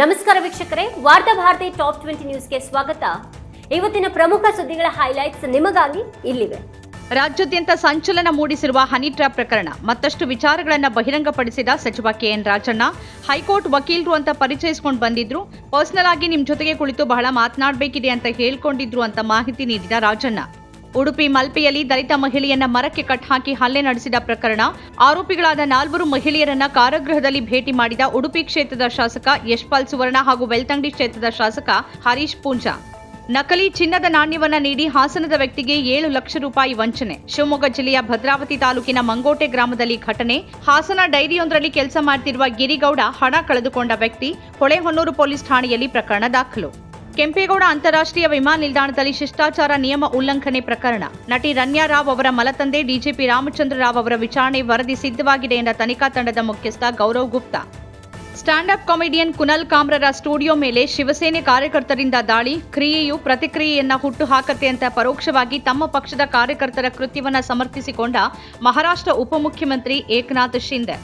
ನಮಸ್ಕಾರ ವೀಕ್ಷಕರೇ, ವಾರ್ತಾ ಭಾರತಿ ಟಾಪ್ ಟ್ವೆಂಟಿ ನ್ಯೂಸ್ಗೆ ಸ್ವಾಗತ. ಇವತ್ತಿನ ಪ್ರಮುಖ ಸುದ್ದಿಗಳ ಹೈಲೈಟ್ಸ್ ನಿಮಗಾಗಿ ಇಲ್ಲಿವೆ. ರಾಜ್ಯಾದ್ಯಂತ ಸಂಚಲನ ಮೂಡಿಸಿರುವ ಹನಿ ಟ್ರ್ಯಾಪ್ ಪ್ರಕರಣ, ಮತ್ತಷ್ಟು ವಿಚಾರಗಳನ್ನು ಬಹಿರಂಗಪಡಿಸಿದ ಸಚಿವ ಕೆಎನ್ ರಾಜಣ್ಣ. ಹೈಕೋರ್ಟ್ ವಕೀಲರು ಅಂತ ಪರಿಚಯಿಸಿಕೊಂಡು ಬಂದಿದ್ರು. ಪರ್ಸನಲ್ ಆಗಿ ನಿಮ್ಮ ಜೊತೆಗೆ ಕುಳಿತು ಬಹಳ ಮಾತನಾಡಬೇಕಿದೆ ಅಂತ ಹೇಳ್ಕೊಂಡಿದ್ರು ಅಂತ ಮಾಹಿತಿ ನೀಡಿದ ರಾಜಣ್ಣ. ಉಡುಪಿ ಮಲ್ಪೆಯಲ್ಲಿ ದಲಿತ ಮಹಿಳೆಯನ್ನ ಮರಕ್ಕೆ ಕಟ್ ಹಾಕಿ ಹಲ್ಲೆ ನಡೆಸಿದ ಪ್ರಕರಣ. ಆರೋಪಿಗಳಾದ ನಾಲ್ವರು ಮಹಿಳೆಯರನ್ನ ಕಾರಾಗೃಹದಲ್ಲಿ ಭೇಟಿ ಮಾಡಿದ ಉಡುಪಿ ಕ್ಷೇತ್ರದ ಶಾಸಕ ಯಶ್ಪಾಲ್ ಸುವರ್ಣ ಹಾಗೂ ಬೆಳ್ತಂಗಡಿ ಕ್ಷೇತ್ರದ ಶಾಸಕ ಹರೀಶ್ ಪೂಂಜಾ. ನಕಲಿ ಚಿನ್ನದ ನಾಣ್ಯವನ್ನ ನೀಡಿ ಹಾಸನದ ವ್ಯಕ್ತಿಗೆ ಏಳು ಲಕ್ಷ ರೂಪಾಯಿ ವಂಚನೆ. ಶಿವಮೊಗ್ಗ ಜಿಲ್ಲೆಯ ಭದ್ರಾವತಿ ತಾಲೂಕಿನ ಮಂಗೋಟೆ ಗ್ರಾಮದಲ್ಲಿ ಘಟನೆ. ಹಾಸನ ಡೈರಿಯೊಂದರಲ್ಲಿ ಕೆಲಸ ಮಾಡ್ತಿರುವ ಗಿರಿಗೌಡ ಹಣ ಕಳೆದುಕೊಂಡ ವ್ಯಕ್ತಿ ಹೊಳೆಹೊನ್ನೂರು ಪೊಲೀಸ್ ಠಾಣೆಯಲ್ಲಿ ಪ್ರಕರಣ ದಾಖಲು. ಕೆಂಪೇಗೌಡ ಅಂತಾರಾಷ್ಟ್ರೀಯ ವಿಮಾನ ನಿಲ್ದಾಣದಲ್ಲಿ ಶಿಷ್ಟಾಚಾರ ನಿಯಮ ಉಲ್ಲಂಘನೆ ಪ್ರಕರಣ. ನಟಿ ರನ್ಯಾ ರಾವ್ ಅವರ ಮಲತಂದೆ ಡಿಜಿಪಿ ರಾಮಚಂದ್ರ ರಾವ್ ಅವರ ವಿಚಾರಣೆ ವರದಿ ಸಿದ್ಧವಾಗಿದೆ ಎಂದ ತನಿಖಾ ತಂಡದ ಮುಖ್ಯಸ್ಥ Gaurav Gupta. Stand up comedian Kunal ಕಾಮ್ರರ studio ಮೇಲೆ ಶಿವಸೇನೆ ಕಾರ್ಯಕರ್ತರಿಂದ ದಾಳಿ, ಕ್ರಿಯೆಯು ಪ್ರತಿಕ್ರಿಯೆಯನ್ನ ಹುಟ್ಟುಹಾಕತ್ತೆ ಅಂತ ಪರೋಕ್ಷವಾಗಿ ತಮ್ಮ ಪಕ್ಷದ ಕಾರ್ಯಕರ್ತರ ಕೃತ್ಯವನ್ನ ಸಮರ್ಥಿಸಿಕೊಂಡ ಮಹಾರಾಷ್ಟ್ರ ಉಪಮುಖ್ಯಮಂತ್ರಿ ಏಕನಾಥ್ ಶಿಂದೆ.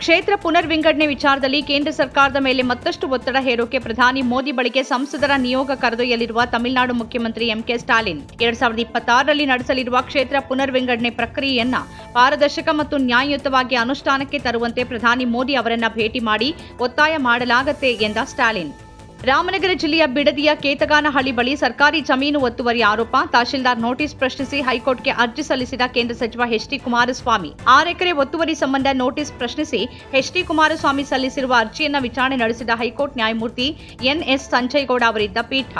ಕ್ಷೇತ್ರ ಪುನರ್ವಿಂಗಡಣೆ ವಿಚಾರದಲ್ಲಿ ಕೇಂದ್ರ ಸರ್ಕಾರದ ಮೇಲೆ ಮತ್ತಷ್ಟು ಒತ್ತಡ ಹೇರೋಕೆ ಪ್ರಧಾನಿ ಮೋದಿ ಬಳಿಗೆ ಸಂಸದರ ನಿಯೋಗ ಕರೆದೊಯ್ಯಲಿರುವ ತಮಿಳುನಾಡು ಮುಖ್ಯಮಂತ್ರಿ ಎಂಕೆ ಸ್ಟಾಲಿನ್. ಎರಡ್ ಸಾವಿರದ ಇಪ್ಪತ್ತಾರರಲ್ಲಿ ನಡೆಸಲಿರುವ ಕ್ಷೇತ್ರ ಪುನರ್ವಿಂಗಡಣೆ ಪ್ರಕ್ರಿಯೆಯನ್ನ ಪಾರದರ್ಶಕ ಮತ್ತು ನ್ಯಾಯಯುತವಾಗಿ ಅನುಷ್ಠಾನಕ್ಕೆ ತರುವಂತೆ ಪ್ರಧಾನಿ ಮೋದಿ ಅವರನ್ನ ಭೇಟಿ ಮಾಡಿ ಒತ್ತಾಯ ಮಾಡಲಾಗತ್ತೆ ಎಂದ ಸ್ಟಾಲಿನ್. ರಾಮನಗರ ಜಿಲ್ಲೆಯ ಬಿಡದಿಯ ಕೇತಗಾನಹಳ್ಳಿ ಬಳಿ ಸರ್ಕಾರಿ ಜಮೀನು ಒತ್ತುವರಿ ಆರೋಪ. ತಹಶೀಲ್ದಾರ್ ನೋಟಿಸ್ ಪ್ರಶ್ನಿಸಿ ಹೈಕೋರ್ಟ್ಗೆ ಅರ್ಜಿ ಸಲ್ಲಿಸಿದ ಕೇಂದ್ರ ಸಚಿವ ಎಚ್ ಡಿ ಕುಮಾರಸ್ವಾಮಿ. ಆರು ಎಕರೆ ಒತ್ತುವರಿ ಸಂಬಂಧ ನೋಟಿಸ್ ಪ್ರಶ್ನಿಸಿ ಎಚ್ ಡಿ ಕುಮಾರಸ್ವಾಮಿ ಸಲ್ಲಿಸಿರುವ ಅರ್ಜಿಯನ್ನು ವಿಚಾರಣೆ ನಡೆಸಿದ ಹೈಕೋರ್ಟ್ ನ್ಯಾಯಮೂರ್ತಿ ಎನ್ಎಸ್ ಸಂಜಯಗೌಡ ಅವರಿದ್ದ ಪೀಠ.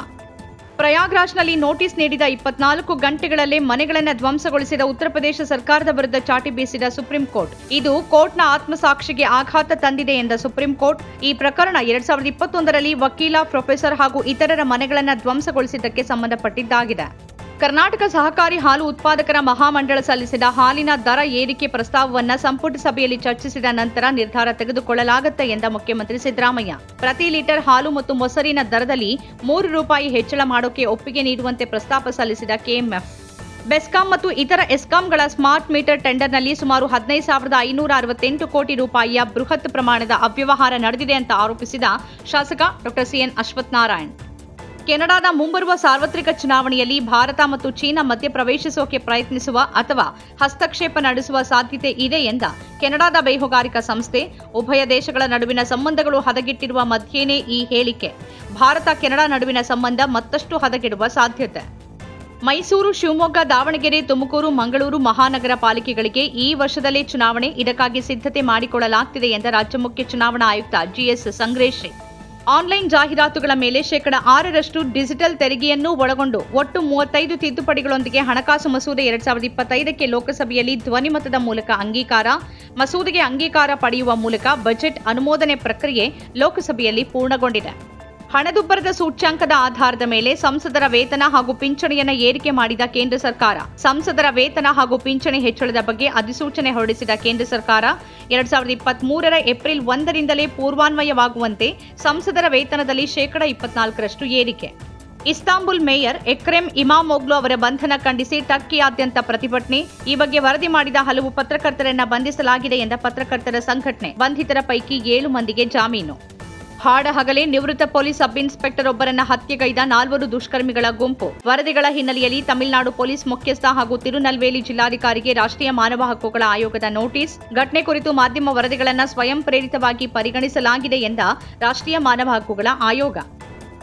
ಪ್ರಯಾಗ್ರಾಜ್ನಲ್ಲಿ ನೋಟಿಸ್ ನೀಡಿದ ಇಪ್ಪತ್ನಾಲ್ಕು ಗಂಟೆಗಳಲ್ಲೇ ಮನೆಗಳನ್ನು ಧ್ವಂಸಗೊಳಿಸಿದ ಉತ್ತರ ಪ್ರದೇಶ ಸರ್ಕಾರದ ವಿರುದ್ಧ ಚಾಟಿ ಬೀಸಿದ ಸುಪ್ರೀಂ ಕೋರ್ಟ್. ಇದು ಕೋರ್ಟ್ನ ಆತ್ಮಸಾಕ್ಷಿಗೆ ಆಘಾತ ತಂದಿದೆ ಎಂದ ಸುಪ್ರೀಂ ಕೋರ್ಟ್. ಈ ಪ್ರಕರಣ ಎರಡ್ ಸಾವಿರದ ಇಪ್ಪತ್ತೊಂದರಲ್ಲಿ ವಕೀಲ, ಪ್ರೊಫೆಸರ್ ಹಾಗೂ ಇತರರ ಮನೆಗಳನ್ನು ಧ್ವಂಸಗೊಳಿಸಿದ್ದಕ್ಕೆ ಸಂಬಂಧಪಟ್ಟಿದ್ದಾಗಿದೆ. ಕರ್ನಾಟಕ ಸಹಕಾರಿ ಹಾಲು ಉತ್ಪಾದಕರ ಮಹಾಮಂಡಳ ಸಲ್ಲಿಸಿದ ಹಾಲಿನ ದರ ಏರಿಕೆ ಪ್ರಸ್ತಾವವನ್ನು ಸಂಪುಟ ಸಭೆಯಲ್ಲಿ ಚರ್ಚಿಸಿದ ನಂತರ ನಿರ್ಧಾರ ತೆಗೆದುಕೊಳ್ಳಲಾಗುತ್ತೆ ಎಂದ ಮುಖ್ಯಮಂತ್ರಿ ಸಿದ್ದರಾಮಯ್ಯ. ಪ್ರತಿ ಲೀಟರ್ ಹಾಲು ಮತ್ತು ಮೊಸರಿನ ದರದಲ್ಲಿ ಮೂರು ರೂಪಾಯಿ ಹೆಚ್ಚಳ ಮಾಡೋಕೆ ಒಪ್ಪಿಗೆ ನೀಡುವಂತೆ ಪ್ರಸ್ತಾಪ ಸಲ್ಲಿಸಿದ ಕೆಎಂಎಫ್. ಬೆಸ್ಕಾಂ ಮತ್ತು ಇತರ ಎಸ್ಕಾಂಗಳ ಸ್ಮಾರ್ಟ್ ಮೀಟರ್ ಟೆಂಡರ್ನಲ್ಲಿ ಸುಮಾರು ಹದಿನೈದು ಸಾವಿರದ ಐನೂರ ಅರವತ್ತೆಂಟು ಕೋಟಿ ರೂಪಾಯಿಯ ಬೃಹತ್ ಪ್ರಮಾಣದ ಅವ್ಯವಹಾರ ನಡೆದಿದೆ ಅಂತ ಆರೋಪಿಸಿದ ಶಾಸಕ ಡಾಕ್ಟರ್ ಸಿಎನ್ ಅಶ್ವಥ್ ನಾರಾಯಣ್. ಕೆನಡಾದ ಮುಂಬರುವ ಸಾರ್ವತ್ರಿಕ ಚುನಾವಣೆಯಲ್ಲಿ ಭಾರತ ಮತ್ತು ಚೀನಾ ಮಧ್ಯ ಪ್ರವೇಶಿಸೋಕೆ ಪ್ರಯತ್ನಿಸುವ ಅಥವಾ ಹಸ್ತಕ್ಷೇಪ ನಡೆಸುವ ಸಾಧ್ಯತೆ ಇದೆ ಎಂದ ಕೆನಡಾದ ಬೈಹುಗಾರಿಕಾ ಸಂಸ್ಥೆ. ಉಭಯ ದೇಶಗಳ ನಡುವಿನ ಸಂಬಂಧಗಳು ಹದಗೆಟ್ಟಿರುವ ಮಧ್ಯೆಯೇ ಈ ಹೇಳಿಕೆ. ಭಾರತ ಕೆನಡಾ ನಡುವಿನ ಸಂಬಂಧ ಮತ್ತಷ್ಟು ಹದಗೆಡುವ ಸಾಧ್ಯತೆ. ಮೈಸೂರು, ಶಿವಮೊಗ್ಗ, ದಾವಣಗೆರೆ, ತುಮಕೂರು, ಮಂಗಳೂರು ಮಹಾನಗರ ಪಾಲಿಕೆಗಳಿಗೆ ಈ ವರ್ಷದಲ್ಲೇ ಚುನಾವಣೆ ಇದಕ್ಕಾಗಿ ಸಿದ್ಧತೆ ಮಾಡಿಕೊಳ್ಳಲಾಗ್ತಿದೆ ಎಂದ ರಾಜ್ಯ ಮುಖ್ಯ ಚುನಾವಣಾ ಆಯುಕ್ತ ಜಿಎಸ್ ಸಂಗ್ರೇಶ್ರೀ. ಆನ್ಲೈನ್ ಜಾಹೀರಾತುಗಳ ಮೇಲೆ ಶೇಕಡ ಆರರಷ್ಟು ಡಿಜಿಟಲ್ ತೆರಿಗೆಯನ್ನು ಒಳಗೊಂಡು ಒಟ್ಟು ಮೂವತ್ತೈದು ತಿದ್ದುಪಡಿಗಳೊಂದಿಗೆ ಹಣಕಾಸು ಮಸೂದೆ ಎರಡ್ ಸಾವಿರದ ಇಪ್ಪತ್ತೈದಕ್ಕೆ ಲೋಕಸಭೆಯಲ್ಲಿ ಧ್ವನಿಮತದ ಮೂಲಕ ಅಂಗೀಕಾರ, ಮಸೂದೆಗೆ ಅಂಗೀಕಾರ ಪಡೆಯುವ ಮೂಲಕ ಬಜೆಟ್ ಅನುಮೋದನೆ ಪ್ರಕ್ರಿಯೆ ಲೋಕಸಭೆಯಲ್ಲಿ ಪೂರ್ಣಗೊಂಡಿದೆ. ಹಣದುಬ್ಬರದ ಸೂಚ್ಯಾಂಕದ ಆಧಾರದ ಮೇಲೆ ಸಂಸದರ ವೇತನ ಹಾಗೂ ಪಿಂಚಣಿಯನ್ನು ಏರಿಕೆ ಮಾಡಿದ ಕೇಂದ್ರ ಸರ್ಕಾರ. ಸಂಸದರ ವೇತನ ಹಾಗೂ ಪಿಂಚಣಿ ಹೆಚ್ಚಳದ ಬಗ್ಗೆ ಅಧಿಸೂಚನೆ ಹೊರಡಿಸಿದ ಕೇಂದ್ರ ಸರ್ಕಾರ, ಎರಡ್ ಸಾವಿರದ ಇಪ್ಪತ್ತ್ ಮೂರರ ಏಪ್ರಿಲ್ ಒಂದರಿಂದಲೇ ಪೂರ್ವಾನ್ವಯವಾಗುವಂತೆ ಸಂಸದರ ವೇತನದಲ್ಲಿ ಶೇಕಡ ಇಪ್ಪತ್ನಾಲ್ಕರಷ್ಟು ಏರಿಕೆ. ಇಸ್ತಾಂಬುಲ್ ಮೇಯರ್ ಎಕ್ರೆಮ್ ಇಮಾಮೋಗ್ಲು ಅವರ ಬಂಧನ ಖಂಡಿಸಿ ಟರ್ಕಿಯಾದ್ಯಂತ ಪ್ರತಿಭಟನೆ, ಈ ಬಗ್ಗೆ ವರದಿ ಮಾಡಿದ ಹಲವು ಪತ್ರಕರ್ತರನ್ನ ಬಂಧಿಸಲಾಗಿದೆ ಎಂದ ಪತ್ರಕರ್ತರ ಸಂಘಟನೆ. ಬಂಧಿತರ ಪೈಕಿ ಏಳು ಮಂದಿಗೆ ಜಾಮೀನು. ಹಾಡ ಹಗಲೇ ನಿವೃತ್ತ ಪೊಲೀಸ್ ಸಬ್ ಇನ್ಸ್ಪೆಕ್ಟರ್ ಒಬ್ಬರನ್ನ ಹತ್ಯೆಗೈದ ನಾಲ್ವರು ದುಷ್ಕರ್ಮಿಗಳ ಗುಂಪು. ವರದಿಗಳ ಹಿನ್ನೆಲೆಯಲ್ಲಿ ತಮಿಳುನಾಡು ಪೊಲೀಸ್ ಮುಖ್ಯಸ್ಥ ಹಾಗೂ ತಿರುನಲ್ವೇಲಿ ಜಿಲ್ಲಾಧಿಕಾರಿಗೆ ರಾಷ್ಟ್ರೀಯ ಮಾನವ ಹಕ್ಕುಗಳ ಆಯೋಗದ ನೋಟಿಸ್. ಘಟನೆ ಕುರಿತು ಮಾಧ್ಯಮ ವರದಿಗಳನ್ನು ಸ್ವಯಂ ಪ್ರೇರಿತವಾಗಿ ಪರಿಗಣಿಸಲಾಗಿದೆ ಎಂದ ರಾಷ್ಟ್ರೀಯ ಮಾನವ ಹಕ್ಕುಗಳ ಆಯೋಗ.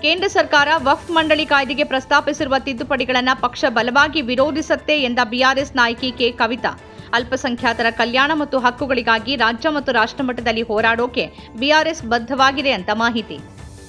ಕೇಂದ್ರ ಸರ್ಕಾರ ವಕ್ಫ್ ಮಂಡಳಿ ಕಾಯ್ದೆಗೆ ಪ್ರಸ್ತಾಪಿಸಿರುವ ತಿದ್ದುಪಡಿಗಳನ್ನು ಪಕ್ಷ ಬಲವಾಗಿ ವಿರೋಧಿಸುತ್ತೆ ಎಂದ ಬಿಆರ್ಎಸ್ ನಾಯಕಿ ಕೆ. ಕವಿತಾ. ಅಲ್ಪಸಂಖ್ಯಾತರ ಕಲ್ಯಾಣ ಮತ್ತು ಹಕ್ಕುಗಳಿಗಾಗಿ ರಾಜ್ಯ ಮತ್ತು ರಾಷ್ಟ್ರಮಟ್ಟದಲ್ಲಿ ಹೋರಾಡೋಕೆ ಬಿಆರ್ಎಸ್ ಬದ್ಧವಾಗಿದೆ ಅಂತ ಮಾಹಿತಿ.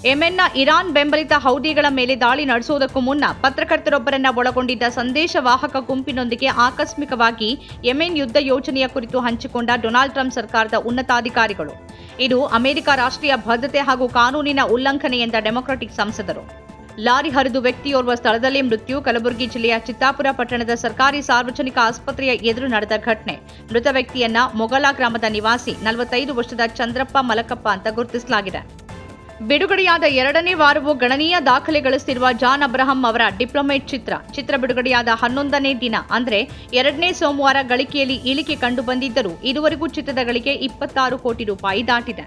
ಯೆಮೆನ್ನ ಇರಾನ್ ಬೆಂಬಲಿತ ಹೌದಿಗಳ ಮೇಲೆ ದಾಳಿ ನಡೆಸುವುದಕ್ಕೂ ಮುನ್ನ ಪತ್ರಕರ್ತರೊಬ್ಬರನ್ನ ಒಳಗೊಂಡಿದ್ದ ಸಂದೇಶವಾಹಕ ಗುಂಪಿನೊಂದಿಗೆ ಆಕಸ್ಮಿಕವಾಗಿ ಯೆಮೆನ್ ಯುದ್ಧ ಯೋಜನೆಯ ಕುರಿತು ಹಂಚಿಕೊಂಡ ಡೊನಾಲ್ಡ್ ಟ್ರಂಪ್ ಸರ್ಕಾರದ ಉನ್ನತಾಧಿಕಾರಿಗಳು. ಇದು ಅಮೆರಿಕ ರಾಷ್ಟ್ರೀಯ ಭದ್ರತೆ ಹಾಗೂ ಕಾನೂನಿನ ಉಲ್ಲಂಘನೆ ಎಂದ ಡೆಮೊಕ್ರೆಟಿಕ್ ಸಂಸದರು. ಲಾರಿ ಹರಿದು ವ್ಯಕ್ತಿಯೋರ್ವ ಸ್ಥಳದಲ್ಲೇ ಮೃತ್ಯು. ಕಲಬುರಗಿ ಜಿಲ್ಲೆಯ ಚಿತ್ತಾಪುರ ಪಟ್ಟಣದ ಸರ್ಕಾರಿ ಸಾರ್ವಜನಿಕ ಆಸ್ಪತ್ರೆಯ ಎದುರು ನಡೆದ ಘಟನೆ. ಮೃತ ವ್ಯಕ್ತಿಯನ್ನ ಮೊಗಲ ಗ್ರಾಮದ ನಿವಾಸಿ, ನಲವತ್ತೈದು ವರ್ಷದ ಚಂದ್ರಪ್ಪ ಮಲಕಪ್ಪ ಅಂತ ಗುರುತಿಸಲಾಗಿದೆ. ಬಿಡುಗಡೆಯಾದ ಎರಡನೇ ವಾರವೂ ಗಣನೀಯ ದಾಖಲೆ ಗಳಿಸಿರುವ ಜಾನ್ ಅಬ್ರಹಂ ಅವರ ಡಿಪ್ಲೊಮೇಟ್ ಚಿತ್ರ. ಚಿತ್ರ ಬಿಡುಗಡೆಯಾದ ಹನ್ನೊಂದನೇ ದಿನ, ಅಂದರೆ ಎರಡನೇ ಸೋಮವಾರ ಗಳಿಕೆಯಲ್ಲಿ ಇಳಿಕೆ ಕಂಡುಬಂದಿದ್ದರೂ, ಇದುವರೆಗೂ ಚಿತ್ರದ ಗಳಿಕೆ ಇಪ್ಪತ್ತಾರು ಕೋಟಿ ರೂಪಾಯಿ ದಾಟಿದೆ.